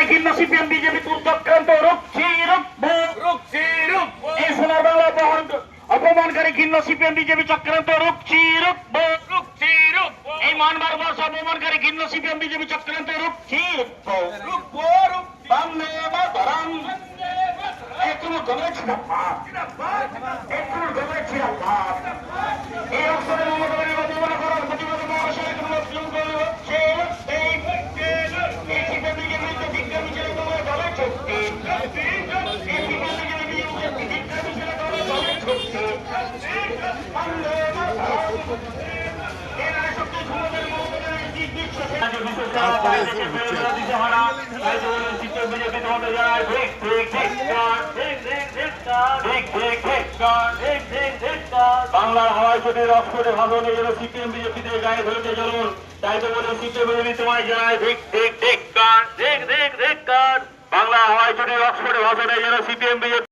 অপমানকারী কিন্তু CPM BJP চক্রান্ত রুখছি রুখবো। রুকছি রুক এই সোনার বাংলা বহন অপমানকারী ঘিন্ন সিপিএম বিজেপি চক্রান্ত রুখছি রুখবো। রুকছি রুক এই মানবার বর্ষ অপমানকারী ঘিন্ন সিপিএম বিজেপি চক্রান্ত রুখছি রুখবো। রুক বাংলা ধরাম। এখনও গমেছি বাংলার হওয়ায় যদি অক্ষরে ভাষণে যেন সিপিএম বিজেপিতে গায়ে ধরতে চলুন। তাই তো বলে সিপিএম বিজেপি তোমায় জানায় ঠিক ঠিক ঠিক। বাংলা হওয়ায় যদি অক্ষরে ভাষণে যেন সিপিএম বিজেপি।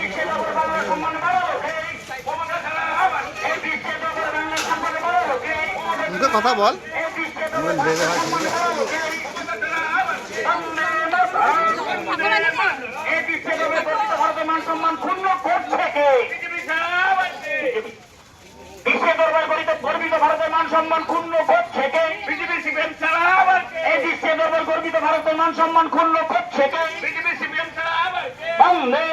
মুখে কথা বল আমরা লেগে হয় মান সম্মান ক্ষুণ্ণ করছে কে বিশ্বের দরবার গরিত গর্বিত ভারতের মান সম্মান ক্ষুণ্ণ করছে কে বিজেপি সিপিএম ছাড়া আবার কে? এই বিশ্বের দরবার গর্বিত ভারতের মান সম্মান ক্ষুণ্ণ করছে কে বিজেপি সিপিএম ছাড়া আবার বন্দে